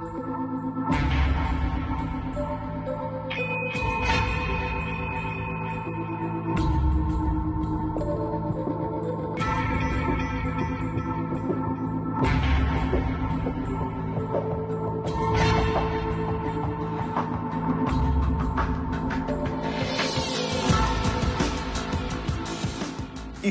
thank you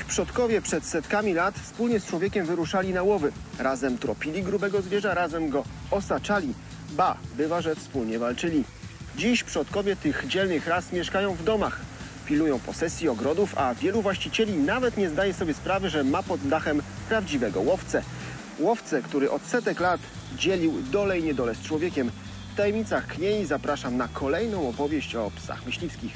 Ich przodkowie przed setkami lat wspólnie z człowiekiem wyruszali na łowy. Razem tropili grubego zwierza, razem go osaczali. Ba, bywa, że wspólnie walczyli. Dziś przodkowie tych dzielnych ras mieszkają w domach. Pilują posesji ogrodów, a wielu właścicieli nawet nie zdaje sobie sprawy, że ma pod dachem prawdziwego łowcę. Łowcę, który od setek lat dzielił dole i niedole z człowiekiem. W tajemnicach Kniei zapraszam na kolejną opowieść o psach myśliwskich.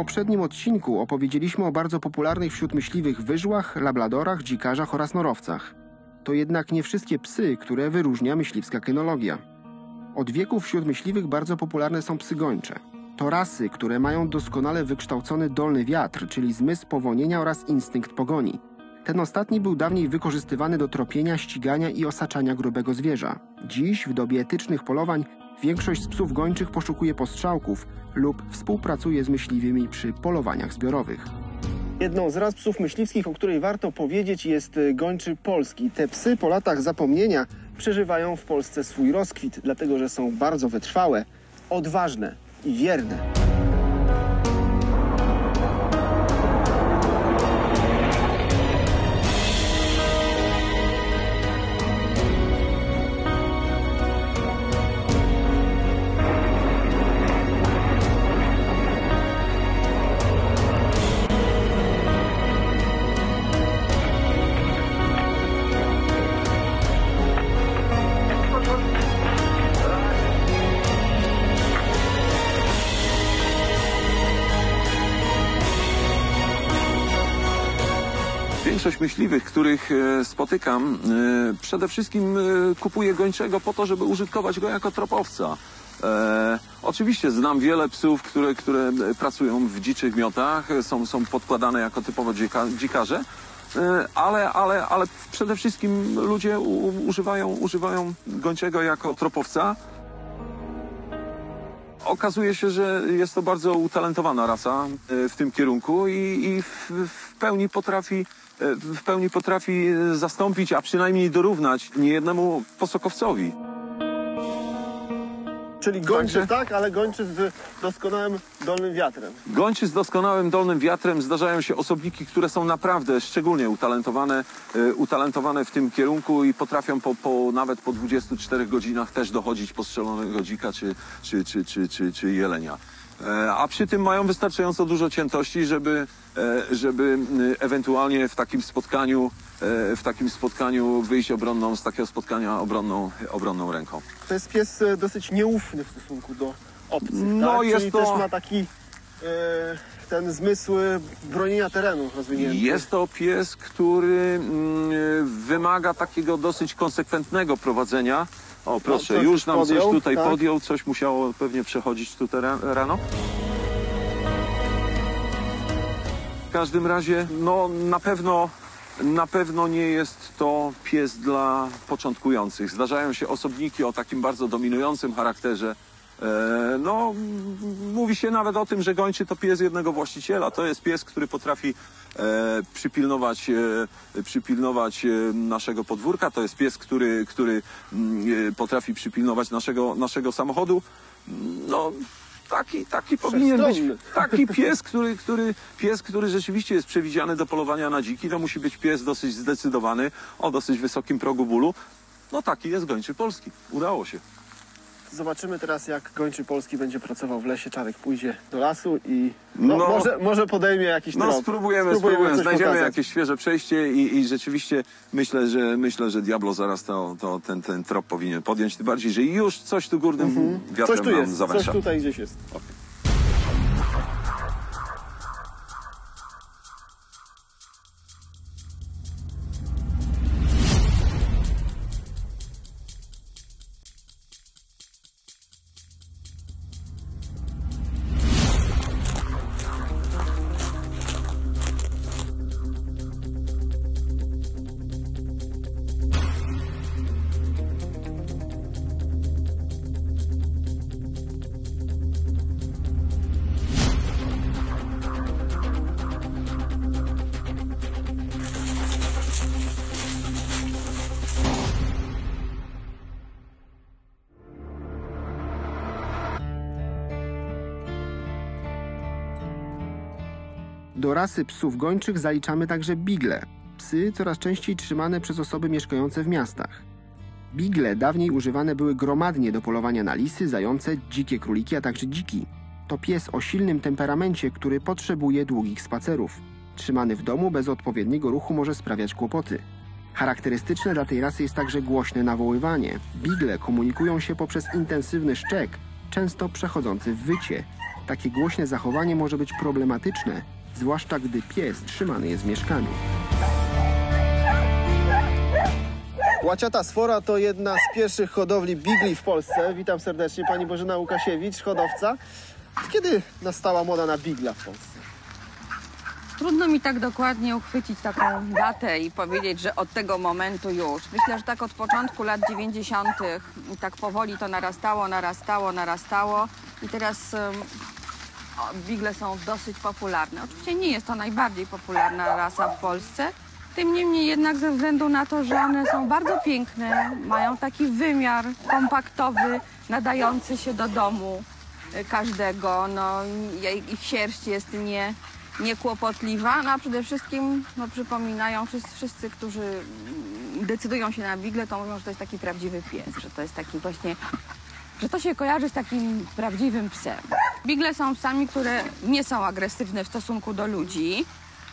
Poprzednim odcinku opowiedzieliśmy o bardzo popularnych wśród myśliwych wyżłach, labladorach, dzikarzach oraz norowcach. To jednak nie wszystkie psy, które wyróżnia myśliwska kynologia. Od wieków wśród myśliwych bardzo popularne są psy gończe. To rasy, które mają doskonale wykształcony dolny wiatr, czyli zmysł powonienia oraz instynkt pogoni. Ten ostatni był dawniej wykorzystywany do tropienia, ścigania i osaczania grubego zwierza. Dziś, w dobie etycznych polowań, większość z psów gończych poszukuje postrzałków lub współpracuje z myśliwymi przy polowaniach zbiorowych. Jedną z ras psów myśliwskich, o której warto powiedzieć, jest y, gończy polski. Te psy po latach zapomnienia przeżywają w Polsce swój rozkwit, dlatego że są bardzo wytrwałe, odważne i wierne. Większość myśliwych, których e, spotykam, e, przede wszystkim e, kupuje gończego po to, żeby użytkować go jako tropowca. E, oczywiście znam wiele psów, które, które pracują w dziczych miotach, są, są podkładane jako typowo dzika, dzikarze, e, ale, ale, ale przede wszystkim ludzie u, używają, używają gończego jako tropowca. Okazuje się, że jest to bardzo utalentowana rasa w tym kierunku i, i w, w pełni potrafi w pełni potrafi e, zastąpić, a przynajmniej dorównać niejednemu posokowcowi. Czyli gończy, tak, ale gończy z doskonałym dolnym wiatrem. Gończy z doskonałym dolnym wiatrem zdarzają się osobniki, które są naprawdę szczególnie utalentowane, e, utalentowane w tym kierunku i potrafią po, po, nawet po 24 godzinach też dochodzić postrzelonego dzika czy, czy, czy, czy, czy, czy jelenia. E, A przy tym mają wystarczająco dużo ciętości, żeby, e, żeby m, ewentualnie w takim spotkaniu, e, w takim spotkaniu wyjść obronną, z takiego spotkania obronną, obronną ręką. To jest pies e, dosyć nieufny w stosunku do obcych, No, tak? jest Czyli to- też ma taki e, ten zmysł e, bronienia terenu rozwinięty. Jest to pies, który mm, wymaga takiego dosyć konsekwentnego prowadzenia. O proszę, coś już nam podjął, coś tutaj tak. podjął, coś musiało pewnie przechodzić tutaj ra- rano. W każdym razie, no na pewno, na pewno nie jest to pies dla początkujących. Zdarzają się osobniki o takim bardzo dominującym charakterze. E, no, mówi się nawet o tym, że gończy to pies jednego właściciela. To jest pies, który potrafi e, przypilnować, e, przypilnować e, naszego podwórka. To jest pies, który, który mm, e, potrafi przypilnować naszego, naszego samochodu. No, taki, taki powinien być. Taki pies, który, który, pies, który rzeczywiście jest przewidziany do polowania na dziki. To musi być pies dosyć zdecydowany, o dosyć wysokim progu bólu. No taki jest gończy polski. Udało się. Zobaczymy teraz, jak gończy Polski będzie pracował w lesie. Czarek pójdzie do lasu i no, No. może, może podejmie jakiś No trop. spróbujemy, spróbujemy, coś znajdziemy pokazać. jakieś świeże przejście i, i rzeczywiście myślę, że myślę, że Diablo zaraz to, to ten, ten trop powinien podjąć, tym bardziej, że już coś tu górnym wiatrem Coś tu nam jest, coś zawęsza. tutaj gdzieś jest. Do rasy psów gończych zaliczamy także bigle. Psy coraz częściej trzymane przez osoby mieszkające w miastach. Bigle dawniej używane były gromadnie do polowania na lisy, zające, dzikie króliki, a także dziki. To pies o silnym temperamencie, który potrzebuje długich spacerów. Trzymany w domu bez odpowiedniego ruchu może sprawiać kłopoty. Charakterystyczne dla tej rasy jest także głośne nawoływanie. Bigle komunikują się poprzez intensywny szczek, często przechodzący w wycie. Takie głośne zachowanie może być problematyczne, zwłaszcza gdy pies trzymany jest w mieszkaniu. Łaciata Sfora to jedna z pierwszych hodowli bigli w Polsce. Witam serdecznie, pani Bożena Łukasiewicz, hodowca. Kiedy nastała moda na bigla w Polsce? Trudno mi tak dokładnie uchwycić taką datę i powiedzieć, że od tego momentu już. Myślę, że tak od początku lat 90. i tak powoli to narastało, narastało, narastało i teraz bigle są dosyć popularne. Oczywiście nie jest to najbardziej popularna rasa w Polsce, tym niemniej jednak ze względu na to, że one są bardzo piękne, mają taki wymiar kompaktowy, nadający się do domu y, każdego. No, ich sierść jest nie, niekłopotliwa, no a przede wszystkim no, przypominają wszyscy, wszyscy, którzy decydują się na bigle, to mówią, że to jest taki prawdziwy pies, że to jest taki właśnie że to się kojarzy z takim prawdziwym psem. Bigle są psami, które nie są agresywne w stosunku do ludzi,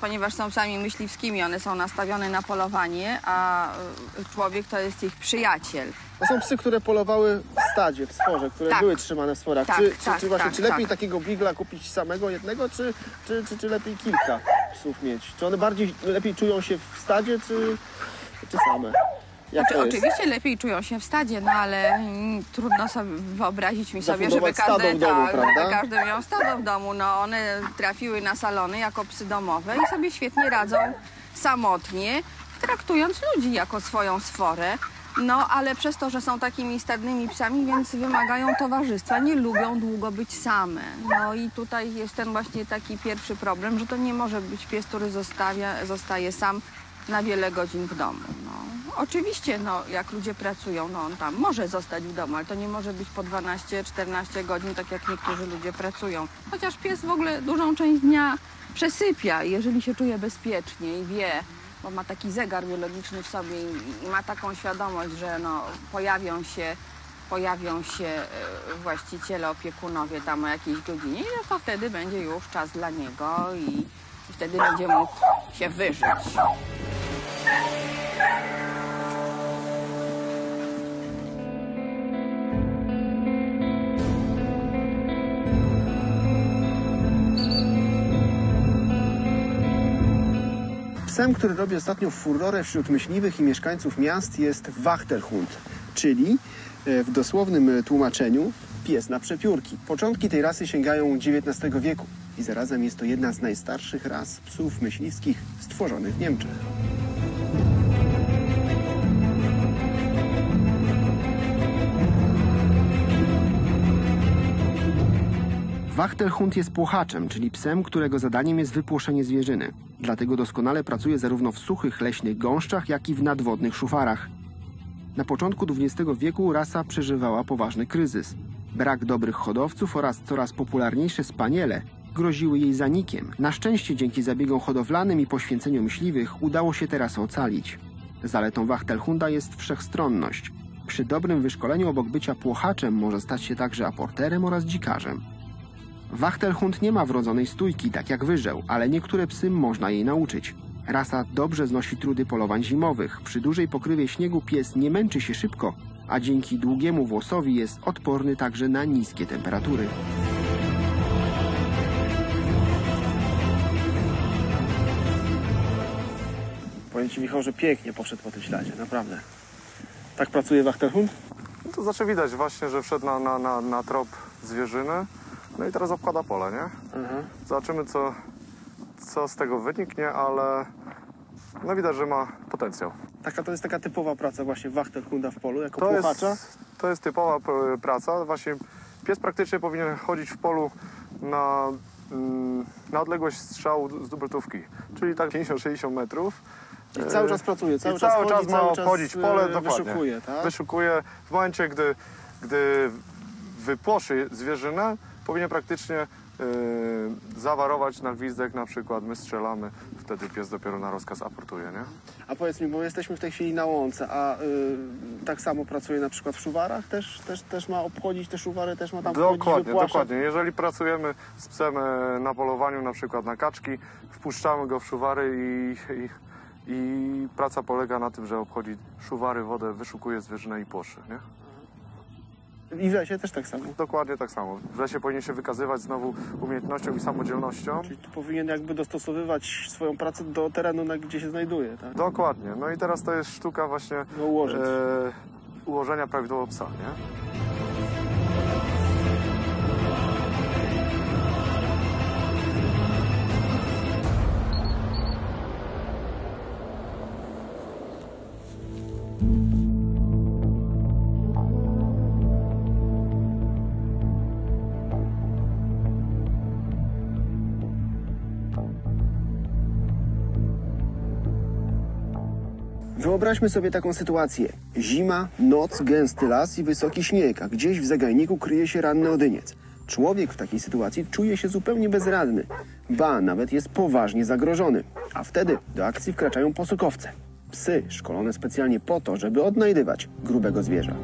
ponieważ są psami myśliwskimi, one są nastawione na polowanie, a y, człowiek to jest ich przyjaciel. To są psy, które polowały w stadzie, w sworze, które Tak. były trzymane w sworach. Tak, czy, czy, tak, czy, właśnie, tak, czy lepiej tak. takiego bigla kupić samego jednego, czy, czy, czy, czy lepiej kilka psów mieć? Czy one bardziej lepiej czują się w stadzie, czy, czy same? Jak Znaczy, oczywiście lepiej czują się w stadzie, no ale mm, trudno sobie wyobrazić mi sobie, żeby Zafundować stado każdy, w domu, tak, prawda? żeby każdy miał stado w domu. No one trafiły na salony jako psy domowe i sobie świetnie radzą samotnie, traktując ludzi jako swoją sforę. No, ale przez to, że są takimi stadnymi psami, więc wymagają towarzystwa, nie lubią długo być same. No i tutaj jest ten właśnie taki pierwszy problem, że to nie może być pies, który zostawia, zostaje sam na wiele godzin w domu. No. Oczywiście, no, jak ludzie pracują, no on tam może zostać w domu, ale to nie może być po 12-14 godzin, tak jak niektórzy ludzie pracują. Chociaż pies w ogóle dużą część dnia przesypia, jeżeli się czuje bezpiecznie i wie, bo ma taki zegar biologiczny w sobie i, ma taką świadomość, że no, pojawią się pojawią się e, właściciele, opiekunowie tam o jakiejś godzinie, no to wtedy będzie już czas dla niego i wtedy będzie mógł się wyżyć. Psem, który robi ostatnio furorę wśród myśliwych i mieszkańców miast jest Wachtelhund, czyli e, w dosłownym tłumaczeniu pies na przepiórki. Początki tej rasy sięgają XIX wieku i zarazem jest to jedna z najstarszych ras psów myśliwskich stworzonych w Niemczech. Wachtelhund jest płochaczem, czyli psem, którego zadaniem jest wypłoszenie zwierzyny. Dlatego doskonale pracuje zarówno w suchych leśnych gąszczach, jak i w nadwodnych szufarach. Na początku XX wieku rasa przeżywała poważny kryzys. Brak dobrych hodowców oraz coraz popularniejsze spaniele groziły jej zanikiem. Na szczęście dzięki zabiegom hodowlanym i poświęceniu myśliwych udało się teraz ocalić. Zaletą Wachtelhunda jest wszechstronność. Przy dobrym wyszkoleniu obok bycia płochaczem może stać się także aporterem oraz dzikarzem. Wachtelhund nie ma wrodzonej stójki, tak jak wyżeł, ale niektóre psy można jej nauczyć. Rasa dobrze znosi trudy polowań zimowych. Przy dużej pokrywie śniegu pies nie męczy się szybko, a dzięki długiemu włosowi jest odporny także na niskie temperatury. Powiem Ci, Michał, że pięknie poszedł po tym śladzie, naprawdę. Tak pracuje Wachtelhund? No to znaczy widać właśnie, że wszedł na, na, na, na trop zwierzyny, no i teraz obkłada pole, nie? Zobaczymy, co, co z tego wyniknie, ale no widać, że ma potencjał. Taka to jest taka typowa praca właśnie Wachtelhunda w polu, jako To płachacza. jest, to jest typowa p- praca. Właśnie pies praktycznie powinien chodzić w polu na, mm, na odległość strzału z dubeltówki, czyli tak 50-60 metrów. I cały czas pracuje, cały I czas cały chodzi, czas ma cały czas, obchodzić pole, e, dokładnie. wyszukuje, tak? Wyszukuje. W momencie, gdy, gdy wypłoszy zwierzynę, powinien praktycznie e, zawarować na gwizdek na przykład, my strzelamy, wtedy pies dopiero na rozkaz aportuje, nie? A powiedz mi, bo jesteśmy w tej chwili na łące, a y, tak samo pracuje na przykład w szuwarach? Też, też, też ma obchodzić te szuwary, też ma tam Dokładnie, dokładnie. Jeżeli pracujemy z psem e, na polowaniu, na przykład na kaczki, wpuszczamy go w szuwary i, i, i praca polega na tym, że obchodzi szuwary, wodę, wyszukuje zwierzynę i płoszy, nie? I w lesie też tak samo. Dokładnie tak samo. W lesie powinien się wykazywać znowu umiejętnością i samodzielnością. Czyli tu powinien jakby dostosowywać swoją pracę do terenu, na gdzie się znajduje, tak? Dokładnie. No i teraz to jest sztuka właśnie No ułożyć. e, ułożenia prawidłowo psa, nie? Wyobraźmy sobie taką sytuację. Zima, noc, gęsty las i wysoki śnieg, a gdzieś w zagajniku kryje się ranny odyniec. Człowiek w takiej sytuacji czuje się zupełnie bezradny. Ba, nawet jest poważnie zagrożony. A wtedy do akcji wkraczają posokowce. Psy szkolone specjalnie po to, żeby odnajdywać grubego zwierza.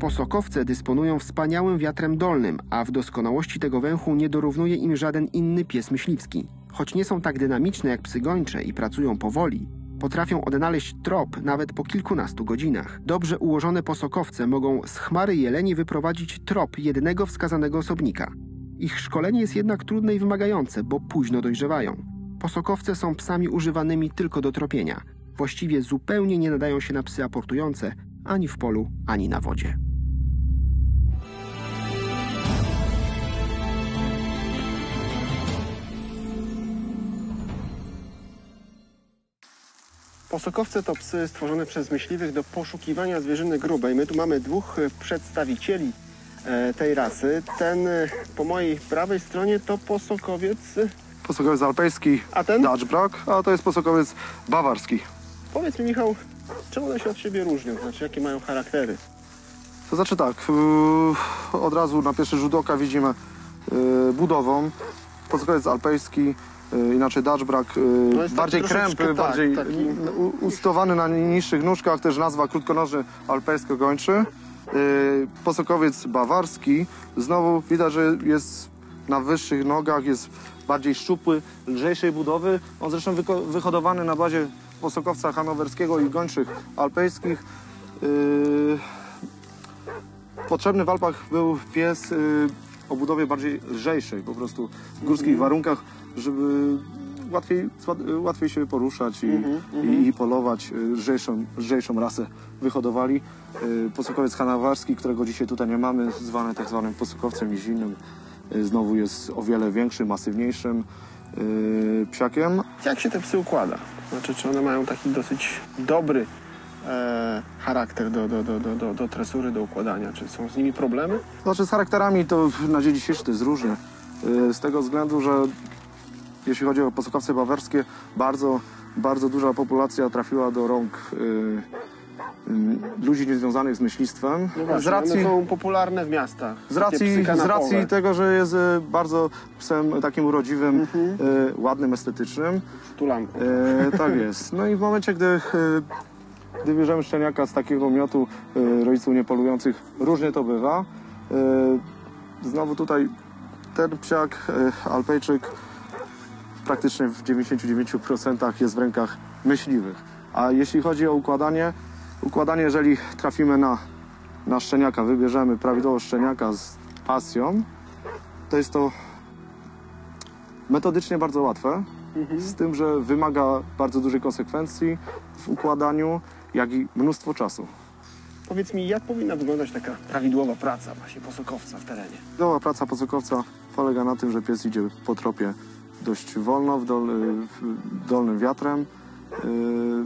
Posokowce dysponują wspaniałym wiatrem dolnym, a w doskonałości tego węchu nie dorównuje im żaden inny pies myśliwski. Choć nie są tak dynamiczne jak psy gończe i pracują powoli, potrafią odnaleźć trop nawet po kilkunastu godzinach. Dobrze ułożone posokowce mogą z chmary jeleni wyprowadzić trop jednego wskazanego osobnika. Ich szkolenie jest jednak trudne i wymagające, bo późno dojrzewają. Posokowce są psami używanymi tylko do tropienia. Właściwie zupełnie nie nadają się na psy aportujące ani w polu, ani na wodzie. Posokowce to psy stworzone przez myśliwych do poszukiwania zwierzyny grubej. My tu mamy dwóch e, przedstawicieli e, tej rasy. Ten e, po mojej prawej stronie to posokowiec. Posokowiec alpejski A ten? Dutchbrock, a to jest posokowiec bawarski. Powiedz mi, Michał, czym one się od siebie różnią? Znaczy, jakie mają charaktery? To znaczy tak, od razu na pierwszy rzut oka widzimy budową. Posokowiec alpejski, yy, inaczej Dutchbrock, yy, No jest tak bardziej troszeczkę krępy, tak, bardziej taki- u- ustowany na niższych nóżkach, też nazwa krótkonożny alpejsko-gończy. Yy, posokowiec bawarski, znowu widać, że jest na wyższych nogach, jest bardziej szczupły, lżejszej budowy. On zresztą wyko- wyhodowany na bazie posokowca hanowerskiego i gończych alpejskich. Potrzebny w Alpach był pies y, o budowie bardziej lżejszej, po prostu w górskich warunkach, żeby łatwiej, łatwiej się poruszać i, i, i polować. y, Lżejszą, lżejszą rasę wyhodowali. Y, Posokowiec hanawarski, którego dzisiaj tutaj nie mamy, zwany tak zwanym posokowcem nizinnym, y, znowu jest o wiele większym, masywniejszym psiakiem. Jak się te psy układa? Znaczy, czy one mają taki dosyć dobry e, charakter do, do, do, do, do, do tresury, do układania? Czy są z nimi problemy? Znaczy z charakterami to na dzień dzisiejszy to jest różnie. Z tego względu, że jeśli chodzi o posokowce bawerskie, bardzo, bardzo duża populacja trafiła do rąk yy, yy, ludzi niezwiązanych z myślistwem. No właśnie, z racji, są popularne w miastach. z racji, z racji tego, że jest yy, bardzo psem takim urodziwym, Mhm. ładnym, estetycznym. Tulanką. E, tak jest. No i w momencie, gdy e, Gdy bierzemy szczeniaka z takiego miotu y, rodziców niepolujących, różnie to bywa. Y, Znowu tutaj ten psiak, y, alpejczyk, praktycznie w 99% jest w rękach myśliwych. A jeśli chodzi o układanie, układanie, jeżeli trafimy na, na szczeniaka, wybierzemy prawidłowo szczeniaka z pasją, to jest to metodycznie bardzo łatwe, z tym, że wymaga bardzo dużej konsekwencji w układaniu, jak i mnóstwo czasu. Powiedz mi, jak powinna wyglądać taka prawidłowa praca właśnie posokowca w terenie? Cała praca posokowca polega na tym, że pies idzie po tropie dość wolno, w dol, w dolnym wiatrem. Yy,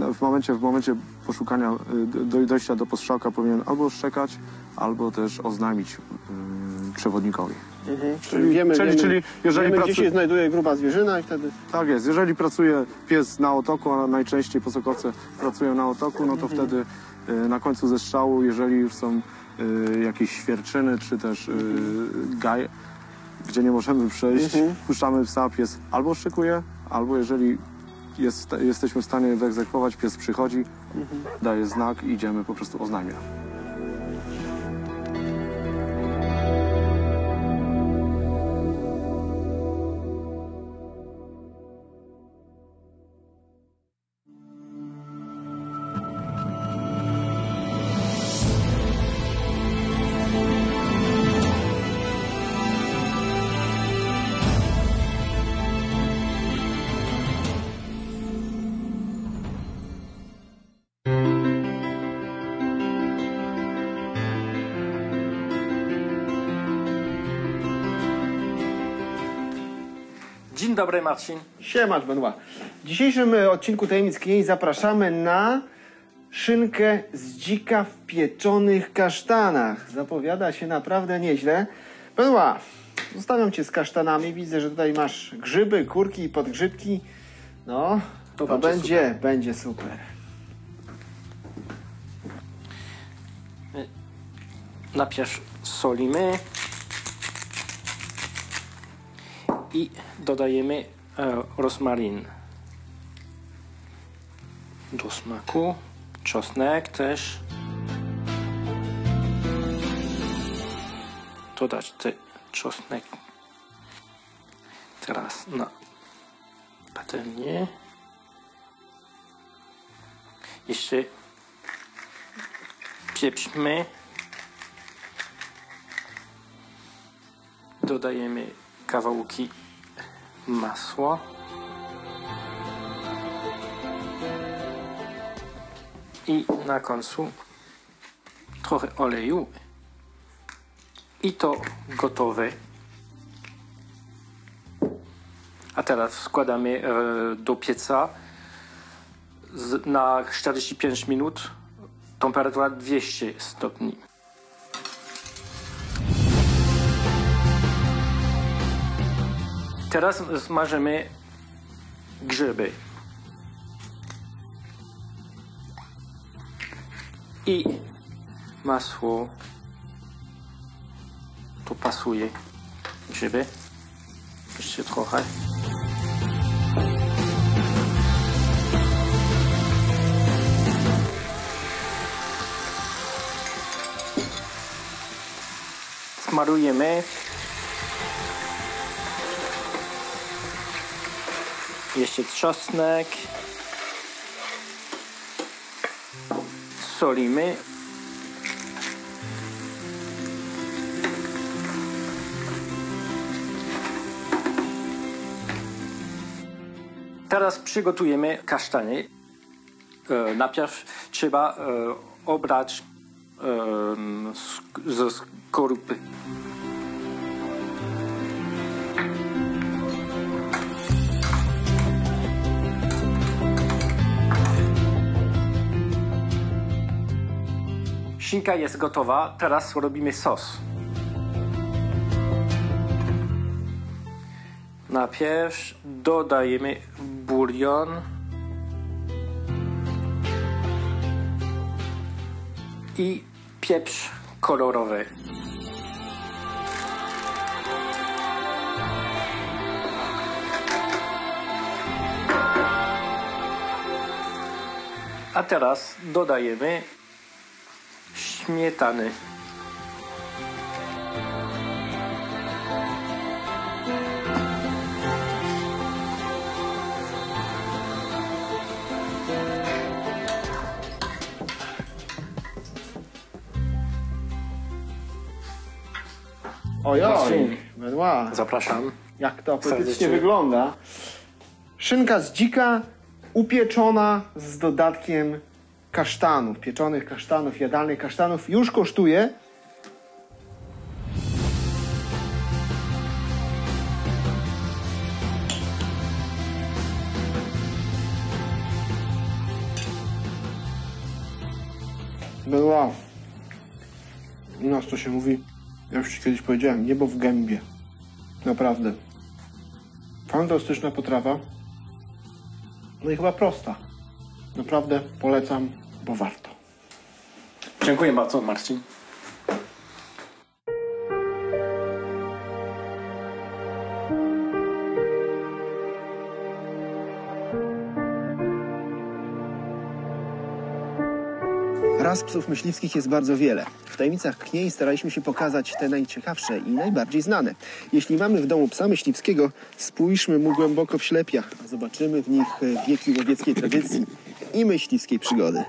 no, W momencie, w momencie poszukania, yy, do, dojścia do postrzałka powinien albo szczekać, albo też oznajmić przewodnikowi. Czyli wiemy, czyli- wiemy, czyli jeżeli wiemy pracu- gdzie się znajduje gruba zwierzyna i wtedy... Tak jest. Jeżeli pracuje pies na otoku, a najczęściej posokowce pracują na otoku, no to wtedy y, na końcu zestrzału, jeżeli już są y, jakieś świerczyny, czy też y, gaj, gdzie nie możemy przejść, puszczamy psa, pies albo szykuje, albo jeżeli jest, jesteśmy w stanie wyegzekwować, pies przychodzi, daje znak i idziemy po prostu oznajmia. Dzień dobry, Marcin. Siemacz, Benoit. W dzisiejszym odcinku Tajemnic Klieni zapraszamy na szynkę z dzika w pieczonych kasztanach. Zapowiada się naprawdę nieźle. Benoit, zostawiam cię z kasztanami. Widzę, że tutaj masz grzyby, kurki i podgrzybki. No, to, będzie będzie, będzie super. Najpierw solimy i dodajemy e, rozmarin. Do smaku. Czosnek też. Dodać te czosnek teraz na patelnię. Jeszcze pieprzmy. Dodajemy kawałki masła. I na końcu trochę oleju. I to gotowe. A teraz składamy e, do pieca na 45 minut. Temperatura 200 stopni. Teraz smażymy grzyby. I masło. To pasuje. Grzyby. Jeszcze trochę. Smarujemy. Jeszcze czosnek. Solimy. Teraz przygotujemy kasztanie. E, najpierw trzeba e, obrać ze skorupy. Szynka jest gotowa, teraz robimy sos. Najpierw dodajemy bulion. I pieprz kolorowy. A teraz dodajemy śmietany. Marcin. Benoit, Zapraszam. jak to apetycznie wygląda. Szynka z dzika upieczona z dodatkiem kasztanów, pieczonych kasztanów, jadalnych kasztanów już kosztuje Benoit, u nas to się mówi, ja już ci kiedyś powiedziałem, niebo w gębie. Naprawdę. Fantastyczna potrawa. No i chyba prosta. Naprawdę polecam, bo warto. Dziękuję bardzo, Marcin. Ras psów myśliwskich jest bardzo wiele. W tajemnicach kniei staraliśmy się pokazać te najciekawsze i najbardziej znane. Jeśli mamy w domu psa myśliwskiego, spójrzmy mu głęboko w ślepiach, a zobaczymy w nich wieki łowieckiej tradycji i myśliwskiej przygody.